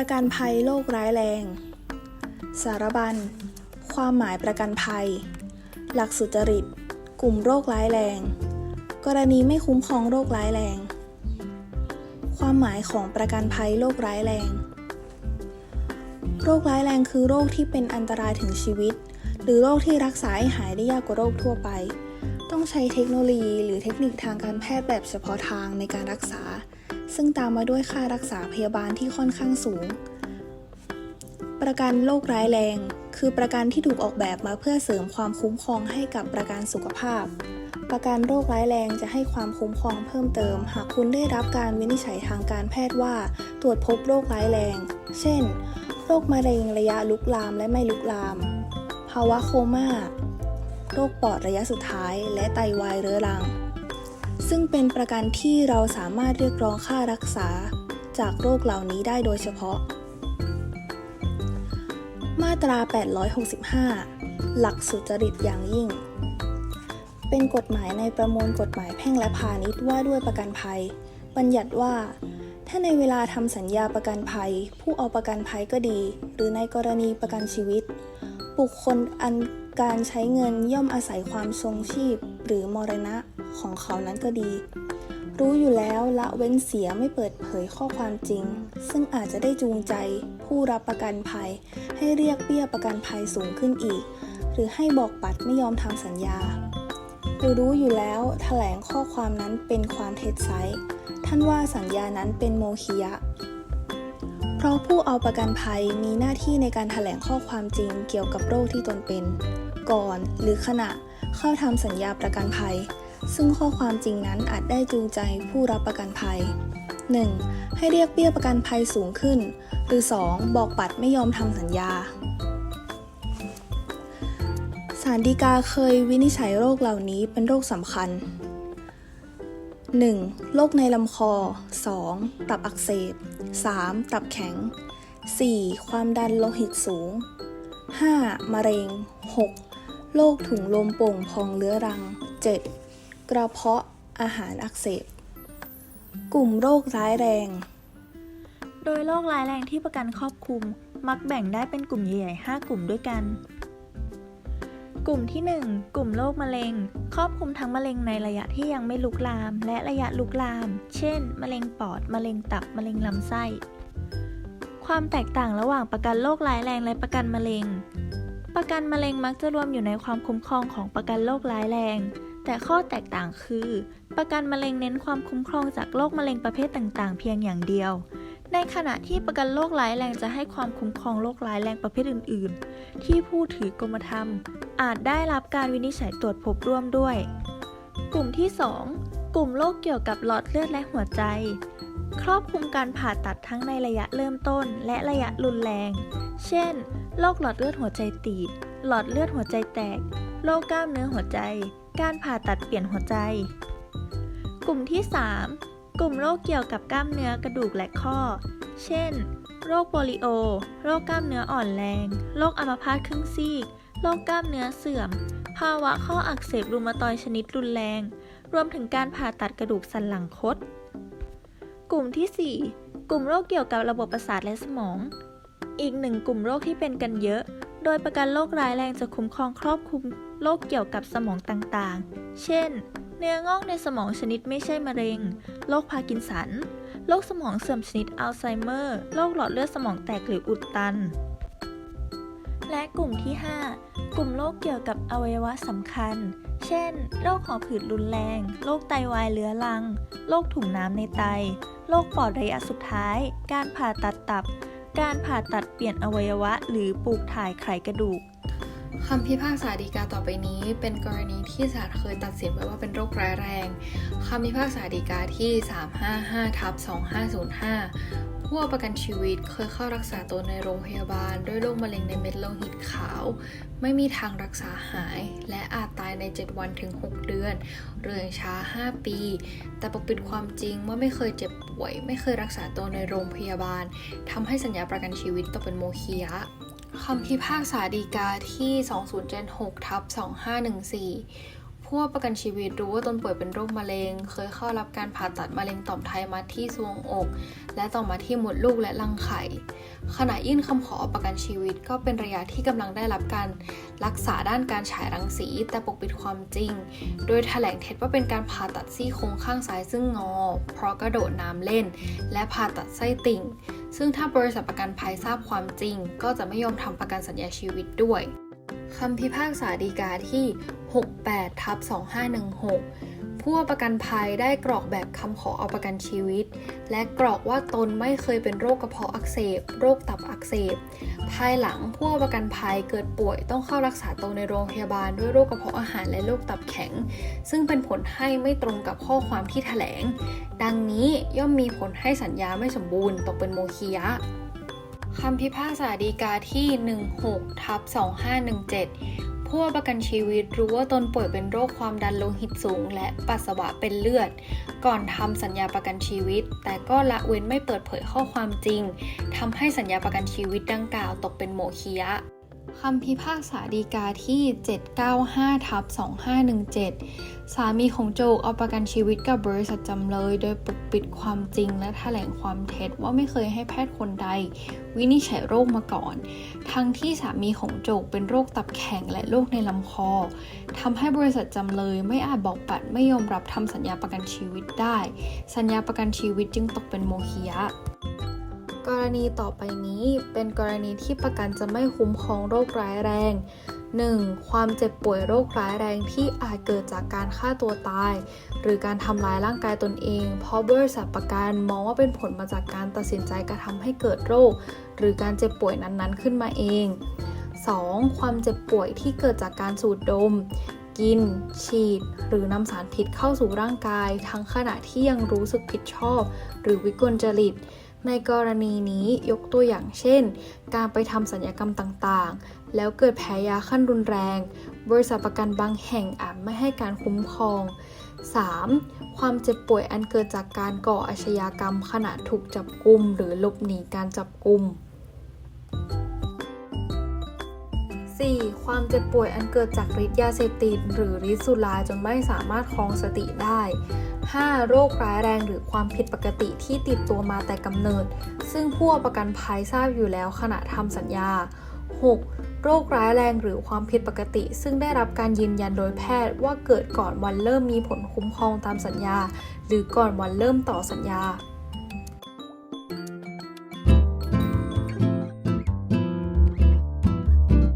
ประกันภัยโรคร้ายแรง สารบัญ ความหมายประกันภัย หลักสุจริต กลุ่มโรคร้ายแรง กรณีไม่คุ้มครองโรคร้ายแรง ความหมายของประกันภัยโรคร้ายแรง โรคร้ายแรงคือโรคที่เป็นอันตรายถึงชีวิต หรือโรคที่รักษาให้หายได้ยากกว่าโรคทั่วไป ต้องใช้เทคโนโลยี หรือเทคนิคทางการแพทย์แบบเฉพาะทางในการรักษา ซึ่งตามมาด้วยค่ารักษาพยาบาลที่ค่อนข้างสูง ประกันโรคร้ายแรง คือประกันที่ถูกออกแบบมาเพื่อเสริมความคุ้มครองให้กับประกันสุขภาพ ประกันโรคร้ายแรงจะให้ความคุ้มครองเพิ่มเติม หากคุณได้รับการวินิจฉัยทางการแพทย์ว่า ตรวจพบโรคร้ายแรง เช่น โรคมะเร็งระยะลุกลามและไม่ลุกลาม ภาวะโคม่า โรคปอดระยะสุดท้าย และไตวายเรื้อรัง ซึ่งเป็นประกันที่เราสามารถเรียกร้องค่ารักษาจากโรคเหล่านี้ได้โดยเฉพาะ มาตรา 865 หลักสุจริตอย่างยิ่ง เป็นกฎหมายในประมวลกฎหมายแพ่งและพาณิชย์ว่าด้วยประกันภัย บัญญัติว่า ถ้าในเวลาทำสัญญาประกันภัย ผู้เอาประกันภัยก็ดี หรือในกรณีประกันชีวิต บุคคลอันการใช้เงินย่อมอาศัยความทรงชีพ หรือมรณะ ของเขานั้นก็ดี รู้อยู่แล้วละเว้นเสียไม่เปิดเผยข้อความจริง ซึ่งอาจจะได้จูงใจผู้รับประกันภัย ให้เรียกเบี้ยประกันภัยสูงขึ้นอีก หรือให้บอกปัดไม่ยอมทำสัญญาหรือรู้อยู่แล้วแถลงข้อความนั้นเป็นความเท็จไซท่านว่าสัญญานั้นเป็นโมคิยะเพราะผู้เอาประกันภัยมีหน้าที่ในการแถลงข้อความจริงเกี่ยวกับโรคที่ตนเป็น ก่อนหรือขณะเข้าทำสัญญาประกันภัย ซึ่งข้อความจริงนั้นอาจได้จูงใจผู้รับประกันภัย 1. ให้เรียกเบี้ยประกันภัยสูงขึ้น หรือ 2. บอกปัดไม่ยอมทำสัญญาสารดีกาเคยวินิจฉัยโรคเหล่านี้เป็นโรคสำคัญ 1. โรคในลำคอ 2. ตับอักเสบ 3. ตับแข็ง 4. ความดันโลหิตสูง 5. มะเร็ง 6. โรคถุงลมโป่งพองเรื้อรัง 7. กระเพาะอาหารอักเสบ กลุ่มโรคร้ายแรง โดยโรคร้ายแรงที่ประกันครอบคลุมมักแบ่งได้เป็นกลุ่มใหญ่ๆ 5 กลุ่มด้วยกัน กลุ่มที่ 1 กลุ่มโรคมะเร็ง ครอบคลุมทั้งมะเร็งในระยะที่ยังไม่ลุกลาม และระยะลุกลาม เช่น มะเร็งปอด มะเร็งตับ มะเร็งลำไส้ ความแตกต่างระหว่างประกันโรคร้ายแรงและประกันมะเร็ง ประกันมะเร็งมักจะรวมอยู่ในความคุ้มครองของประกันโรคร้ายแรง แต่ข้อแตกต่างคือ ประกันมะเร็งเน้นความคุ้มครองจากโรคมะเร็งประเภทต่างๆ เพียงอย่างเดียว ในขณะที่ประกันโรคร้ายแรงจะให้ความคุ้มครองโรคร้ายแรงประเภทอื่น ๆ ที่ผู้ถือกรมธรรม์อาจได้รับการวินิจฉัยตรวจพบร่วมด้วย กลุ่มที่ 2 กลุ่มโรคเกี่ยวกับหลอดเลือดและหัวใจ ครอบคลุมการผ่าตัดทั้งในระยะเริ่มต้น และระยะรุนแรง เช่น โรคหลอดเลือดหัวใจตีบ หลอดเลือดหัวใจแตก โรคกล้ามเนื้อหัวใจ การผ่าตัดเปลี่ยนหัวใจ กลุ่มที่ 3 กลุ่มโรคเกี่ยวกับกล้ามเนื้อกระดูกและข้อ เช่น โรคโปลิโอ โรคกล้ามเนื้ออ่อนแรง โรคอัมพาตครึ่งซีก โรคกล้ามเนื้อเสื่อม ภาวะข้ออักเสบรูมาตอยชนิดรุนแรง รวมถึงการผ่าตัดกระดูกสันหลังคด กลุ่มที่ 4 กลุ่มโรคเกี่ยวกับระบบประสาทและสมอง อีกหนึ่งกลุ่มโรคที่เป็นกันเยอะ โดยประกันโรคร้ายแรงจะคุ้มครองครอบคลุมโรคเกี่ยวกับสมองต่างๆ เช่น เนื้องอกในสมองชนิดไม่ใช่มะเร็ง โรคพาร์กินสัน โรคสมองเสื่อมชนิดอัลไซเมอร์ โรคหลอดเลือดสมองแตกหรืออุดตัน และกลุ่มที่ 5 กลุ่มโรคเกี่ยวกับอวัยวะสำคัญ เช่น โรคหอบหืดรุนแรง โรคไตวายเรื้อรัง โรคถุงน้ำในไต โรคปอดระยะสุดท้าย การผ่าตัดตับ การผ่าตัดเปลี่ยนอวัยวะ หรือปลูกถ่ายไขกระดูกคำพิพากษาฎีกาต่อไปนี้ เป็นกรณีที่ศาลเคยตัดสินไว้ว่าเป็นโรคร้ายแรงคำพิพากษาฎีกาที่ 355ทับ2505 ผู้เอาประกันชีวิตเคยเข้ารักษาตัวในโรงพยาบาล ด้วยโรคมะเร็งในเม็ดโลหิตขาว ไม่มีทางรักษาหาย และอาจตายใน 7 วันถึง 6 เดือนหรืออย่างช้า 5 ปี แต่ปกปิดความจริงว่าไม่เคยเจ็บป่วย ไม่เคยรักษาตัวในโรงพยาบาลทำให้สัญญาประกันชีวิตตกเป็นโมฆะคำพิพากษาฎีกาที่ 2076ทับ2514 ผู้ประกันชีวิตรู้ว่าตนป่วยเป็นโรคมะเร็ง เคยเข้ารับการผ่าตัดมะเร็งต่อมไทมัสที่ซวงอก และต่อมาที่มดลูกและรังไข่ ขณะยื่นคำขอประกันชีวิตก็เป็นระยะที่กำลังได้รับการรักษาด้านการฉายรังสี แต่ปกปิดความจริง โดยแถลงเท็จว่าเป็นการผ่าตัดซี่โครงข้างซ้ายซึ่งงอ เพราะกระโดดน้ำเล่น และผ่าตัดไส้ติ่ง ซึ่งถ้าบริษัทประกันภัยทราบความจริง ก็จะไม่ยอมทำประกันสัญญาชีวิตด้วย คำพิพากษาฎีกาที่ 68ทับ2516 ผู้ประกันภัยได้กรอกแบบคำขอเอาประกันชีวิต และกรอกว่าตนไม่เคยเป็นโรคกระเพาะอักเสบ โรคตับอักเสบ ภายหลังผู้ประกันภัยเกิดป่วยต้องเข้ารักษาตัวในโรงพยาบาลด้วยโรคกระเพาะอาหารและโรคตับแข็ง ซึ่งเป็นผลให้ไม่ตรงกับข้อความที่แถลง ดังนี้ย่อมมีผลให้สัญญาไม่สมบูรณ์ตกเป็นโมฆะยะ คำพิพากษาฎีกาที่ 16ทับ2517 ผู้ประกันชีวิตรู้ว่าตนป่วยเป็นโรคความดันโลหิตสูง และปัสสาวะเป็นเลือด ก่อนทำสัญญาประกันชีวิต แต่ก็ละเว้นไม่เปิดเผยข้อความจริงทำให้สัญญาประกันชีวิตดังกล่าวตกเป็นโมฆะยะ คำพิพากษาฎีกาที่ 795ทับ2517 สามีของโจกเอาประกันชีวิตกับบริษัทจำเลย โดยปกปิดความจริงและแถลงความเท็จว่าไม่เคยให้แพทย์คนใด วินิจฉัยโรคมาก่อน ทั้งที่สามีของโจกเป็นโรคตับแข็งและโรคในลำคอทำให้บริษัทจำเลยไม่อาจบอกปัดไม่ยอมรับทำสัญญาประกันชีวิตได้ สัญญาประกันชีวิตจึงตกเป็นโมฆะยะ กรณีต่อไปนี้เป็นกรณีที่ประกันจะไม่คุ้มครองโรคร้ายแรง 1. ความเจ็บป่วยโรคร้ายแรงที่อาจเกิดจากการฆ่าตัวตาย หรือการทำร้ายร่างกายตนเอง เพราะบริษัทประกันมองว่าเป็นผลมาจากการตัดสินใจกระทำให้เกิดโรค หรือการเจ็บป่วยนั้นๆ ขึ้นมาเอง 2. ความเจ็บป่วยที่เกิดจากการสูดดม กิน ฉีด หรือนำสารพิษเข้าสู่ร่างกาย ทั้งขณะที่ยังรู้สึกผิดชอบ หรือวิกลจริต ในกรณีนี้ยกตัวอย่างเช่น การไปทำสัญญกรรมต่างๆ แล้วเกิดแพ้ยาขั้นรุนแรง บริษัทประกันบางแห่งอาจไม่ให้การคุ้มครอง 3. ความเจ็บป่วยอันเกิดจากการก่ออาชญากรรมขณะถูกจับกุมหรือหลบหนีการจับกุม 4. ความเจ็บป่วยอันเกิดจากฤทธิ์ยาเสพติดหรือฤทธิ์สุราจนไม่สามารถครองสติได้ 5. โรคร้ายแรงหรือความผิดปกติที่ติดตัวมาแต่กำเนิด ซึ่งผู้ประกันภัยทราบอยู่แล้วขณะทำสัญญา 6. โรคร้ายแรงหรือความผิดปกติ ซึ่งได้รับการยืนยันโดยแพทย์ว่าเกิดก่อนวันเริ่มมีผลคุ้มครองตามสัญญา หรือก่อนวันเริ่มต่อสัญญา